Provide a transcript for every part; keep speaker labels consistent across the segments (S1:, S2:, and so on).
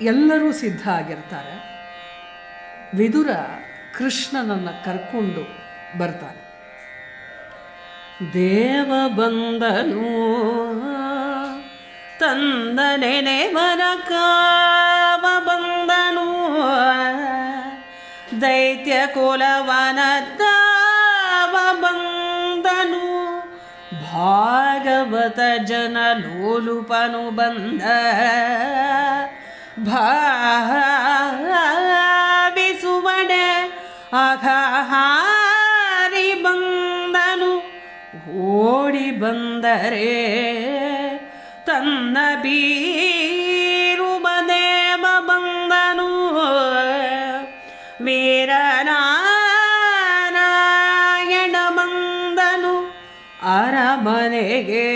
S1: ಎಲ್ಲರೂ ಸಿದ್ಧ ಆಗಿರ್ತಾರೆ. ವಿದುರ ಕೃಷ್ಣನನ್ನು ಕರ್ಕೊಂಡು ಬರ್ತಾನೆ. ದೇವ ಬಂದನು ತಂದನೆ ಕಾವ ಬಂದನು ದೈತ್ಯ ಕುಲವನ ದಾವ ಬಂದನು ಭಾಗವತ ಜನ ಲೋಲುಪನು ಬಂದ ಭಾವಿಸುವಡೆ ಅಘಹಾರಿ ಬಂದನು. ಓಡಿ ಬಂದರೆ ತನ್ನ ಬೀರು ದೇವ ಬಂದನು. ವೀರನಾರಾಯಣ ಬಂದನು. ಅರಮನೆಗೆ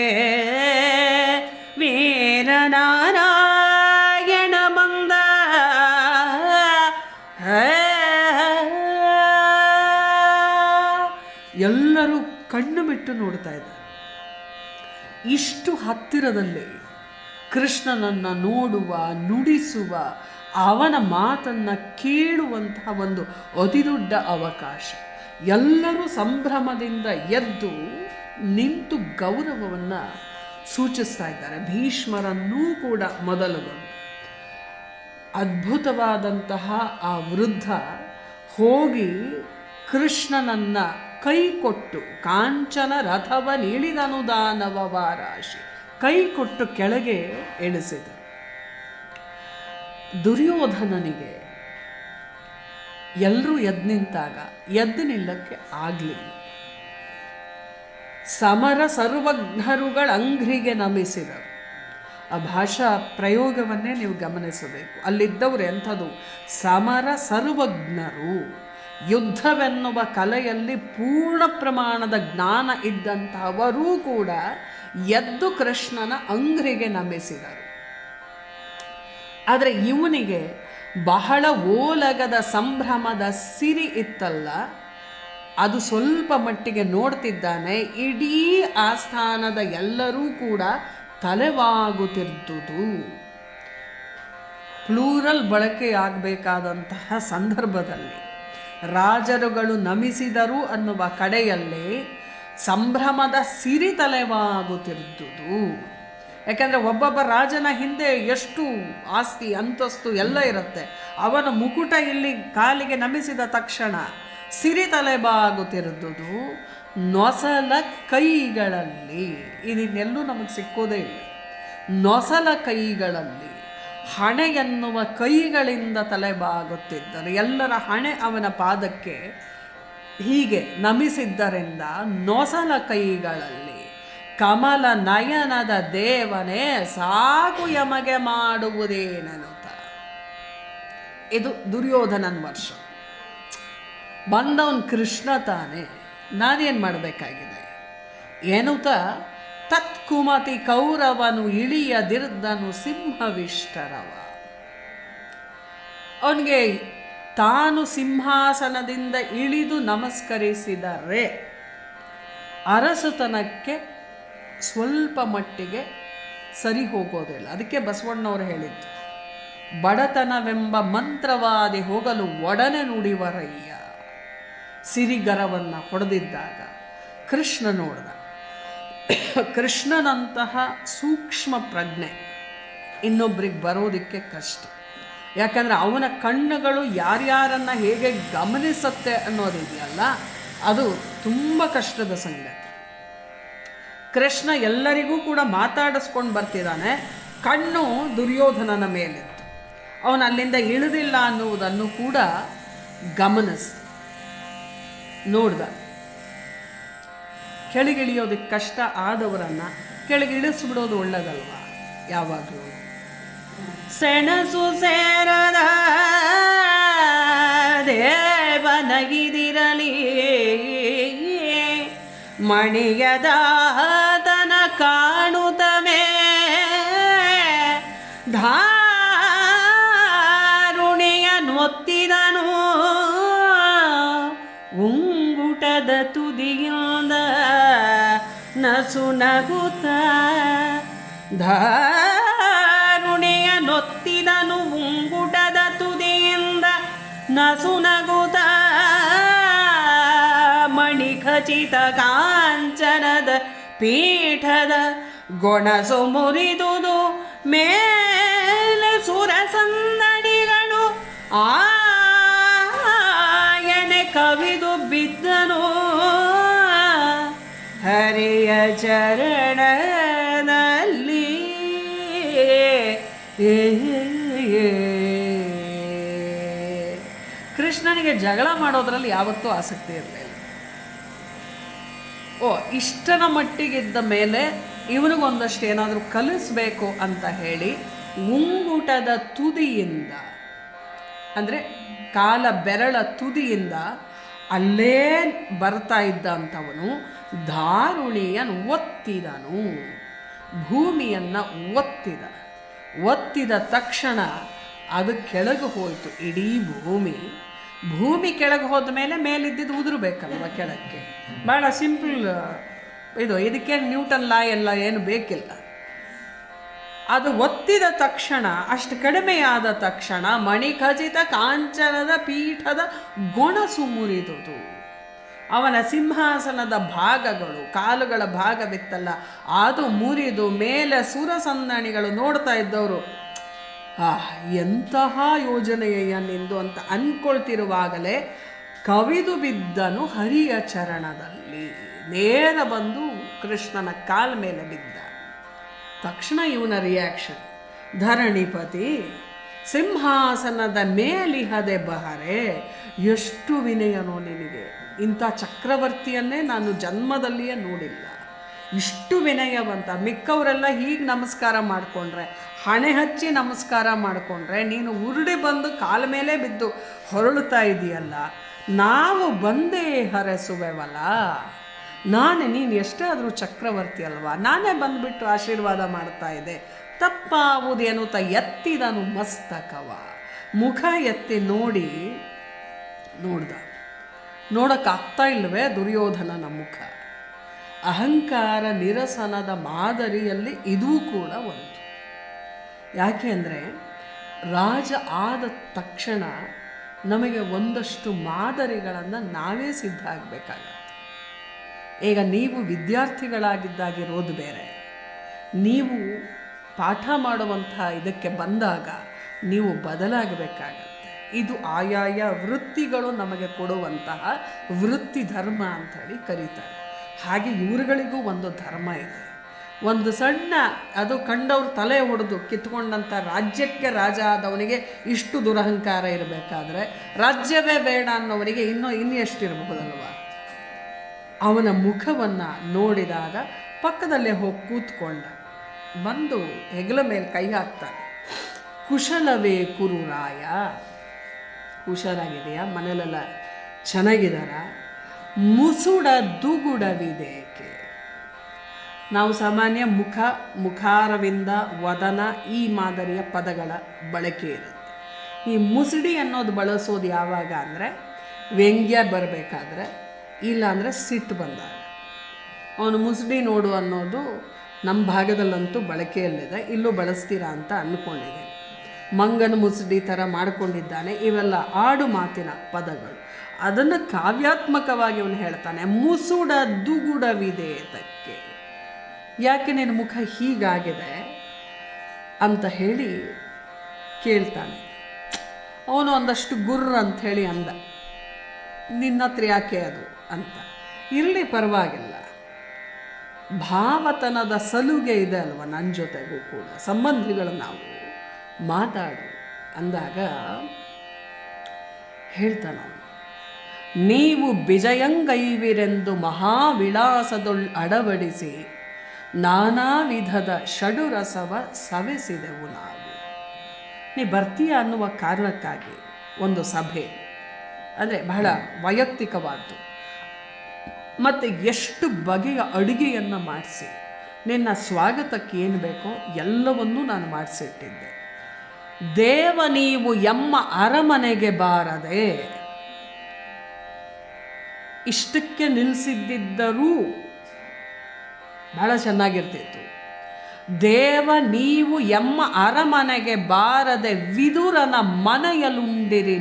S1: ಎಲ್ಲರೂ ಕಣ್ಣು ಬಿಟ್ಟು ನೋಡ್ತಾ ಇದ್ದಾರೆ. ಇಷ್ಟು ಹತ್ತಿರದಲ್ಲಿ ಕೃಷ್ಣನನ್ನು ನೋಡುವ, ನುಡಿಸುವ, ಅವನ ಮಾತನ್ನು ಕೇಳುವಂತಹ ಒಂದು ಅತಿದೊಡ್ಡ ಅವಕಾಶ. ಎಲ್ಲರೂ ಸಂಭ್ರಮದಿಂದ ಎದ್ದು ನಿಂತು ಗೌರವವನ್ನು ಸೂಚಿಸ್ತಾ ಇದ್ದಾರೆ. ಭೀಷ್ಮರನ್ನೂ ಕೂಡ ಮೊದಲುಗೊಂಡು ಅದ್ಭುತವಾದಂತಹ ಆ ವೃದ್ಧ ಹೋಗಿ ಕೃಷ್ಣನನ್ನ ಕೈ ಕೊಟ್ಟು ಕಾಂಚನ ರಥವ ನೀಳಿದನು ದಾನವ ವಾರಾಶಿ. ಕೈ ಕೊಟ್ಟು ಕೆಳಗೆ ಇಳಿಸಿದರು ದುರ್ಯೋಧನನಿಗೆ ಎಲ್ಲರೂ ಎದ್ದು ನಿಂತಾಗ ಎದ್ದು ನಿಲ್ಲಕ್ಕೆ ಆಗಲಿಲ್ಲ. ಸಮರ ಸರ್ವಜ್ಞರುಗಳ ಅಂಗ್ರಿಗೆ ನಮಿಸಿದರು. ಆ ಭಾಷಾ ಪ್ರಯೋಗವನ್ನೇ ನೀವು ಗಮನಿಸಬೇಕು. ಅಲ್ಲಿದ್ದವರು ಎಂಥದ್ದು ಸಮರ ಸರ್ವಜ್ಞರು. ಯುದ್ಧವೆನ್ನುವ ಕಲೆಯಲ್ಲಿ ಪೂರ್ಣ ಪ್ರಮಾಣದ ಜ್ಞಾನ ಇದ್ದಂತಹವರೂ ಕೂಡ ಎದ್ದು ಕೃಷ್ಣನ ಅಂಗ್ರಿಗೆ ನಮಿಸಿದರು. ಆದರೆ ಇವನಿಗೆ ಬಹಳ ಓಲಗದ ಸಂಭ್ರಮದ ಸಿರಿ ಇತ್ತಲ್ಲ. ಅದು ಸ್ವಲ್ಪ ಮಟ್ಟಿಗೆ ನೋಡ್ತಿದ್ದಾನೆ, ಇಡೀ ಆಸ್ಥಾನದ ಎಲ್ಲರೂ ಕೂಡ ತಲೆವಾಗುತ್ತಿದ್ದುದು. ಪ್ಲೂರಲ್ ಬಳಕೆಯಾಗಬೇಕಾದಂತಹ ಸಂದರ್ಭದಲ್ಲಿ ರಾಜರುಗಳು ನಮಿಸಿದರು ಅನ್ನುವ ಕಡೆಯಲ್ಲಿ ಸಂಭ್ರಮದ ಸಿರಿ ತಲೆವಾಗುತ್ತಿದ್ದುದು. ಯಾಕೆಂದರೆ ಒಬ್ಬೊಬ್ಬ ರಾಜನ ಹಿಂದೆ ಎಷ್ಟು ಆಸ್ತಿ, ಅಂತಸ್ತು ಎಲ್ಲ ಇರುತ್ತೆ. ಅವನ ಮುಕುಟ ಇಲ್ಲಿ ಕಾಲಿಗೆ ನಮಿಸಿದ ತಕ್ಷಣ ಸಿರಿ ತಲೆಬಾಗುತ್ತಿರುವುದು ನೊಸಲ ಕೈಗಳಲ್ಲಿ. ಇದನ್ನೆಲ್ಲೂ ನಮಗೆ ಸಿಕ್ಕೋದೇ ಇಲ್ಲ. ನೊಸಲ ಕೈಗಳಲ್ಲಿ. ಹಣೆ ಎನ್ನುವ ಕೈಗಳಿಂದ ತಲೆಬಾಗುತ್ತಿದ್ದರು. ಎಲ್ಲರ ಹಣೆ ಅವನ ಪಾದಕ್ಕೆ ಹೀಗೆ ನಮಿಸಿದ್ದರಿಂದ ನೊಸಲ ಕೈಗಳಲ್ಲಿ ಕಮಲ ನಯನದ ದೇವನೇ ಸಾಕು ಯಮಗೆ ಮಾಡುವುದೇನನುತ ಇದು ದುರ್ಯೋಧನನ್ ವರ್ಷ. ಬಂದವನ್ ಕೃಷ್ಣ ತಾನೇ, ನಾನೇನು ಮಾಡಬೇಕಾಗಿದೆ? ಏನುತ ತತ್ಕುಮತಿ ಕೌರವನು ಇಳಿಯದಿರ್ದನು ಸಿಂಹವಿಷ್ಟರವ. ಅವನಿಗೆ ತಾನು ಸಿಂಹಾಸನದಿಂದ ಇಳಿದು ನಮಸ್ಕರಿಸಿದರೆ ಅರಸುತನಕ್ಕೆ ಸ್ವಲ್ಪ ಮಟ್ಟಿಗೆ ಸರಿ ಹೋಗೋದಿಲ್ಲ. ಅದಕ್ಕೆ ಬಸವಣ್ಣವರು ಹೇಳಿದ್ದು, ಬಡತನವೆಂಬ ಮಂತ್ರವಾದಿ ಹೋಗಲು ಒಡನೆ ನುಡಿವರಯ್ಯ. ಸಿರಿಗರವನ್ನು ಹೊಡೆದಿದ್ದಾಗ ಕೃಷ್ಣ ನೋಡ್ದ ಕೃಷ್ಣನಂತಹ ಸೂಕ್ಷ್ಮ ಪ್ರಜ್ಞೆ ಇನ್ನೊಬ್ರಿಗೆ ಬರೋದಕ್ಕೆ ಕಷ್ಟ. ಯಾಕಂದರೆ ಅವನ ಕಣ್ಣುಗಳು ಯಾರ್ಯಾರನ್ನು ಹೇಗೆ ಗಮನಿಸುತ್ತೆ ಅನ್ನೋದಿದೆಯಲ್ಲ ಅದು ತುಂಬ ಕಷ್ಟದ ಸಂಗತಿ. ಕೃಷ್ಣ ಎಲ್ಲರಿಗೂ ಕೂಡ ಮಾತಾಡಿಸ್ಕೊಂಡು ಬರ್ತಿದ್ದಾನೆ, ಕಣ್ಣು ದುರ್ಯೋಧನನ ಮೇಲಿತ್ತು. ಅವನು ಅಲ್ಲಿಂದ ಇಳಿದಿಲ್ಲ ಅನ್ನುವುದನ್ನು ಕೂಡ ಗಮನಿಸ್ತ ನೋಡ್ದ. ಕೆಳಗಿಳಿಯೋದಕ್ಕೆ ಕಷ್ಟ ಆದವರನ್ನು ಕೆಳಗೆ ಇಳಿಸ್ಬಿಡೋದು ಒಳ್ಳೇದಲ್ವಾ? ಯಾವಾಗಲೂ. ಸೆಣಸು ಸೇರದ ದೇವನಗಿದಿರಲಿ. ಮಣಿಯದಾತನ ಕಾಣುತ್ತಮೇ. ಧಾರುಣಿಯ ಅರಸು ನಗುತ್ತ ಧಾರುಣಿಯ ನೊತ್ತಿದನು ಉಂಗುಟದ ತುದಿಯಿಂದ ನಸು ಮಣಿ ಮಣಿಖಚಿತ ಕಾಂಚನದ ಪೀಠದ ಗೊಣಸು ಮುರಿದುದು ಮೇಲೆ ಸುರಸಂದಡಿಗಳು ಆ ಹರಿಯ ಚರಣದಲ್ಲಿ. ಕೃಷ್ಣನಿಗೆ ಜಗಳ ಮಾಡೋದ್ರಲ್ಲಿ ಯಾವತ್ತೂ ಆಸಕ್ತಿ ಇರಲಿಲ್ಲ. ಓ, ಇಷ್ಟನ ಮಟ್ಟಿಗಿದ್ದ ಮೇಲೆ ಇವನಿಗೊಂದಷ್ಟು ಏನಾದರೂ ಕಲಿಸ್ಬೇಕು ಅಂತ ಹೇಳಿ ಉಂಗುಟದ ತುದಿಯಿಂದ, ಅಂದರೆ ಕಾಲ ಬೆರಳ ತುದಿಯಿಂದ ಅಲ್ಲೇ ಬರ್ತಾ ಇದ್ದಂಥವನು ಧಾರುಣಿಯನ್ನು ಒತ್ತಿದನು. ಭೂಮಿಯನ್ನು ಒತ್ತಿದ. ಒತ್ತಿದ ತಕ್ಷಣ ಅದು ಕೆಳಗೆ ಹೋಯಿತು. ಇಡೀ ಭೂಮಿ. ಭೂಮಿ ಕೆಳಗೆ ಹೋದ ಮೇಲೆ ಮೇಲಿದ್ದಿದ್ದು ಉದುರ್ಬೇಕಲ್ವ ಕೆಳಕ್ಕೆ? ಭಾಳ ಸಿಂಪಲ್ ಇದು ಇದಕ್ಕೆ ನ್ಯೂಟನ್ ಲಾ ಎಲ್ಲ ಏನು ಬೇಕಿಲ್ಲ. ಅದು ಒತ್ತಿದ ತಕ್ಷಣ, ಅಷ್ಟು ಕಡಿಮೆಯಾದ ತಕ್ಷಣ ಮಣಿಖಚಿತ ಕಾಂಚನದ ಪೀಠದ ಗೊಣಸು ಮುರಿದುದು ಅವನ ಸಿಂಹಾಸನದ ಭಾಗಗಳು, ಕಾಲುಗಳ ಭಾಗವಿತ್ತಲ್ಲ, ಅದು ಮುರಿದು ಮೇಲೆ ಸುರಸಂದಣಿಗಳು ನೋಡ್ತಾ ಇದ್ದವರು, ಆ, ಎಂತಹ ಯೋಜನೆಯ ನಿಂದು? ಅಂತ ಅನ್ಕೊಳ್ತಿರುವಾಗಲೇ ಕವಿದು ಬಿದ್ದನು ಹರಿಯ ಚರಣದಲ್ಲಿ. ನೇರ ಬಂದು ಕೃಷ್ಣನ ಕಾಲ ಮೇಲೆ ಬಿದ್ದ. ತಕ್ಷಣ ಇವನ ರಿಯಾಕ್ಷನ್ ಧರಣಿಪತಿ, ಸಿಂಹಾಸನದ ಮೇಲಿಹದೆ ಬಹರೆ, ಎಷ್ಟು ವಿನಯನೋ ನಿನಗೆ. ಇಂಥ ಚಕ್ರವರ್ತಿಯನ್ನೇ ನಾನು ಜನ್ಮದಲ್ಲಿಯೇ ನೋಡಿಲ್ಲ. ಇಷ್ಟು ವಿನಯವಂತ. ಮಿಕ್ಕವರೆಲ್ಲ ಹೀಗೆ ನಮಸ್ಕಾರ ಮಾಡಿಕೊಂಡ್ರೆ, ಹಣೆ ಹಚ್ಚಿ ನಮಸ್ಕಾರ ಮಾಡಿಕೊಂಡ್ರೆ, ನೀನು ಉರುಡಿ ಬಂದು ಕಾಲ ಮೇಲೆ ಬಿದ್ದು ಹೊರಳುತ್ತಾ ಇದೆಯಲ್ಲ. ನಾವು ಬಂದೇ ಹರಸುವೆವಲ್ಲ. ನಾನು, ನೀನು ಎಷ್ಟೇ ಆದರೂ ಚಕ್ರವರ್ತಿ ಅಲ್ವಾ? ನಾನೇ ಬಂದುಬಿಟ್ಟು ಆಶೀರ್ವಾದ ಮಾಡ್ತಾ ಇದ್ದೆ. ತಪ್ಪಾವುದೇನುತ ಎತ್ತಿದನು ಮಸ್ತಕವ. ಮುಖ ಎತ್ತಿ ನೋಡಿ ನೋಡ್ದ. ನೋಡೋಕ್ಕಾಗ್ತಾ ಇಲ್ವೇ ದುರ್ಯೋಧನನ ಮುಖ? ಅಹಂಕಾರ ನಿರಸನದ ಮಾದರಿಯಲ್ಲಿ ಇದೂ ಕೂಡ ಒಂದು. ಯಾಕೆ ಅಂದರೆ, ರಾಜ ಆದ ತಕ್ಷಣ ನಮಗೆ ಒಂದಷ್ಟು ಮಾದರಿಗಳನ್ನು ನಾವೇ ಸಿದ್ಧ ಆಗಬೇಕಾಗತ್ತೆ. ಈಗ ನೀವು ವಿದ್ಯಾರ್ಥಿಗಳಾಗಿದ್ದಾಗಿರೋದು ಬೇರೆ. ನೀವು ಪಾಠ ಮಾಡುವಂಥ ಇದಕ್ಕೆ ಬಂದಾಗ ನೀವು ಬದಲಾಗಬೇಕಾಗತ್ತೆ. ಇದು ಆಯಾಯ ವೃತ್ತಿಗಳು ನಮಗೆ ಕೊಡುವಂತಹ ವೃತ್ತಿ ಧರ್ಮ ಅಂಥೇಳಿ ಕರೀತಾರೆ. ಹಾಗೆ ಇವರುಗಳಿಗೂ ಒಂದು ಧರ್ಮ ಇದೆ. ಒಂದು ಸಣ್ಣ ಅದು ಕಂಡವ್ರ ತಲೆ ಹೊಡೆದು ಕಿತ್ಕೊಂಡಂಥ ರಾಜ್ಯಕ್ಕೆ ರಾಜ ಆದವನಿಗೆ ಇಷ್ಟು ದುರಹಂಕಾರ ಇರಬೇಕಾದ್ರೆ ರಾಜ್ಯವೇ ಬೇಡ ಅನ್ನೋವನಿಗೆ ಇನ್ನೂ ಇನ್ನೂ ಎಷ್ಟಿರಬಹುದಲ್ವ ಅವನ ಮುಖವನ್ನು ನೋಡಿದಾಗ ಪಕ್ಕದಲ್ಲೇ ಹೋಗಿ ಕೂತ್ಕೊಂಡ. ಬಂದು ಹೆಗಲ ಮೇಲೆ ಕೈ ಹಾಕ್ತಾನೆ. ಕುಶಲವೇ ಕುರುರಾಯ. ಹುಷಾರಾಗಿದೆಯಾ ಮನೆಯಲ್ಲೆಲ್ಲ ಚೆನ್ನಾಗಿದಾರ ಮುಸುಡ ದುಗುಡವಿದೇಕೆ? ನಾವು ಸಾಮಾನ್ಯ ಮುಖ, ಮುಖಾರವಿಂದ ವದನ ಈ ಮಾದರಿಯ ಪದಗಳ ಬಳಕೆ ಇರುತ್ತೆ. ಈ ಮುಸುಡಿ ಅನ್ನೋದು ಬಳಸೋದು ಯಾವಾಗ ಅಂದರೆ, ವ್ಯಂಗ್ಯ ಬರಬೇಕಾದ್ರೆ ಇಲ್ಲಾಂದರೆ ಸಿಟ್ಟು ಬಂದಾಗ. ಅವನು ಮುಸುಡಿ ನೋಡು ಅನ್ನೋದು ನಮ್ಮ ಭಾಗದಲ್ಲಂತೂ ಬಳಕೆಯಲ್ಲಿದೆ. ಇಲ್ಲೂ ಬಳಸ್ತೀರಾ ಅಂತ ಅಂದ್ಕೊಂಡಿದೆ ಮಂಗನ ಮುಸುಡಿ ಥರ ಮಾಡಿಕೊಂಡಿದ್ದಾನೆ. ಇವೆಲ್ಲ ಆಡು ಮಾತಿನ ಪದಗಳು. ಅದನ್ನು ಕಾವ್ಯಾತ್ಮಕವಾಗಿ ಅವನು ಹೇಳ್ತಾನೆ, ಮುಸುಡ ದುಗುಡವಿದೆ ತಕ್ಕೆ ಯಾಕೆ ನಿನ್ನ ಮುಖ ಹೀಗಾಗಿದೆ ಅಂತ ಹೇಳಿ ಕೇಳ್ತಾನೆ. ಅವನು ಒಂದಷ್ಟು ಗುರ್ರ ಅಂತ ಹೇಳಿ ಅಂದ. ನಿನ್ನ ಹತ್ರ ಯಾಕೆ ಅದು? ಅಂತ. ಇರಲಿ ಪರವಾಗಿಲ್ಲ. ಭಾವತನದ ಸಲುಗೆ ಇದೆ ಅಲ್ವ ನನ್ನ ಜೊತೆಗೂ ಕೂಡ. ಸಂಬಂಧಿಗಳು ನಾವು ಮಾತಾಡು ಅಂದಾಗ ಹೇಳ್ತಾನ ನೀವು ಬಿಜಯಂಗೈವಿರೆಂದು ಮಹಾವಿಳಾಸದೊಳ್ ಅಡವಡಿಸಿ ನಾನಾ ವಿಧದ ಷಡುರಸವ ಸವೆಸಿದೆವು ನಾವು. ನೀ ಬರ್ತೀಯ ಅನ್ನುವ ಕಾರಣಕ್ಕಾಗಿ ಒಂದು ಸಭೆ. ಅಂದರೆ ಬಹಳ ವೈಯಕ್ತಿಕವಾದ್ದು. ಮತ್ತು ಎಷ್ಟು ಬಗೆಯ ಅಡುಗೆಯನ್ನು ಮಾಡಿಸಿ? ನಿನ್ನ ಸ್ವಾಗತಕ್ಕೆ ಏನು ಬೇಕೋ ಎಲ್ಲವನ್ನೂ ನಾನು ಮಾಡಿಸಿಟ್ಟಿದ್ದೆ. ದೇವ ನೀವು ಎಮ್ಮ ಅರಮನೆಗೆ ಬಾರದೆ, ಇಷ್ಟಕ್ಕೆ ನಿಲ್ಲಿಸಿದ್ದರೂ ಬಹಳ ಚೆನ್ನಾಗಿರ್ತಿತ್ತು. ದೇವ ನೀವು ಎಮ್ಮ ಅರಮನೆಗೆ ಬಾರದೆ ವಿದುರನ ಮನೆಯಲುಂಡಿರಿ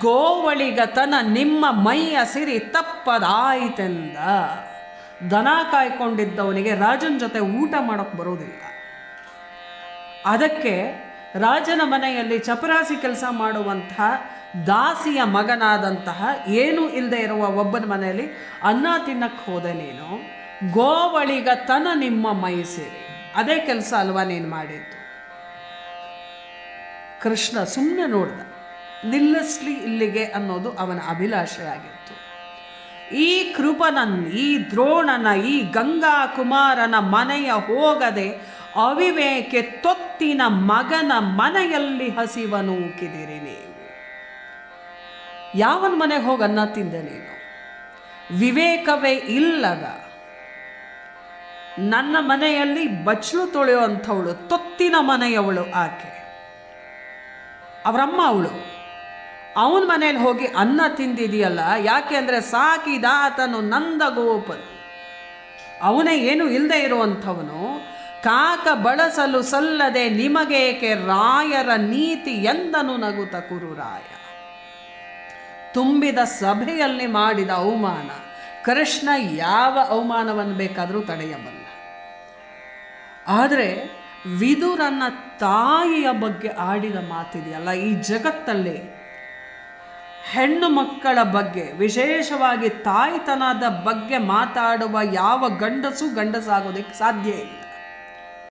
S1: ಗೋವಳಿಗತನ ನಿಮ್ಮ ಮೈಯ ಸಿರಿ ತಪ್ಪದಾಯಿತೆಂದ. ದನ ಕಾಯ್ಕೊಂಡಿದ್ದವನಿಗೆ ರಾಜನ ಜೊತೆ ಊಟ ಮಾಡೋಕ್ಕೆ ಬರೋದಿಲ್ಲ ಅದಕ್ಕೆ ರಾಜನ ಮನೆಯಲ್ಲಿ ಚಪರಾಸಿ ಕೆಲಸ ಮಾಡುವಂತಹ ದಾಸಿಯ ಮಗನಾದಂತಹ ಏನೂ ಇಲ್ಲದೆ ಇರುವ ಒಬ್ಬನ ಮನೆಯಲ್ಲಿ ಅನ್ನ ತಿನ್ನಕ್ಕೆ ಹೋದೆ ನೀನು. ಗೋವಳಿಗತನ ನಿಮ್ಮ ಮೈ ಸೇರಿ. ಅದೇ ಕೆಲಸ ಅಲ್ವಾ ನೀನು ಮಾಡಿದ್ದು? ಕೃಷ್ಣ ಸುಮ್ಮನೆ ನೋಡ್ದ. ನಿಲ್ಲಿಸ್ಲಿ ಇಲ್ಲಿಗೆ ಅನ್ನೋದು ಅವನ ಅಭಿಲಾಷೆಯಾಗಿತ್ತು. ಈ ಕೃಪನನ್, ಈ ದ್ರೋಣನ, ಈ ಗಂಗಾ ಕುಮಾರನ ಮನೆಯ ಹೋಗದೆ ಅವಿವೇಕೆ ತೊತ್ತಿನ ಮಗನ ಮನೆಯಲ್ಲಿ ಹಸಿವನು ಕಿದಿರಿ ನೀವು. ಯಾವನ ಮನೆಗೆ ಹೋಗಿ ಅನ್ನ ತಿಂದೆ ನೀನು? ವಿವೇಕವೇ ಇಲ್ಲದ ನನ್ನ ಮನೆಯಲ್ಲಿ ಬಚ್ಚಲು ತೊಳೆಯುವಂಥವಳು, ತೊತ್ತಿನ ಮನೆಯವಳು ಆಕೆ. ಅವರಮ್ಮ ಅವಳು. ಅವನ ಮನೇಲಿ ಹೋಗಿ ಅನ್ನ ತಿಂದಿದೆಯಲ್ಲ, ಯಾಕೆ ಅಂದರೆ ಸಾಕಿದಾತನು ನಂದಗೋಪ. ಅವನೇ ಏನು ಇಲ್ಲದೆ ಇರುವಂಥವನು, ಕಾಕ ಬಳಸಲು ಸಲ್ಲದೆ ನಿಮಗೇಕೆ ರಾಯರ ನೀತಿ ಎಂದನು ನಗುತ ಕುರುರಾಯ. ತುಂಬಿದ ಸಭೆಯಲ್ಲಿ ಮಾಡಿದ ಅವಮಾನ, ಕೃಷ್ಣ ಯಾವ ಅವಮಾನವನ್ನು ಬೇಕಾದರೂ ತಡೆಯಬಲ್ಲ. ಆದರೆ ವಿದುರನ್ನ ತಾಯಿಯ ಬಗ್ಗೆ ಆಡಿದ ಮಾತಿದೆಯಲ್ಲ, ಈ ಜಗತ್ತಲ್ಲಿ ಹೆಣ್ಣು ಮಕ್ಕಳ ಬಗ್ಗೆ ವಿಶೇಷವಾಗಿ ತಾಯ್ತನದ ಬಗ್ಗೆ ಮಾತಾಡುವ ಯಾವ ಗಂಡಸು ಗಂಡಸಾಗೋದಕ್ಕೆ ಸಾಧ್ಯ ಇಲ್ಲ.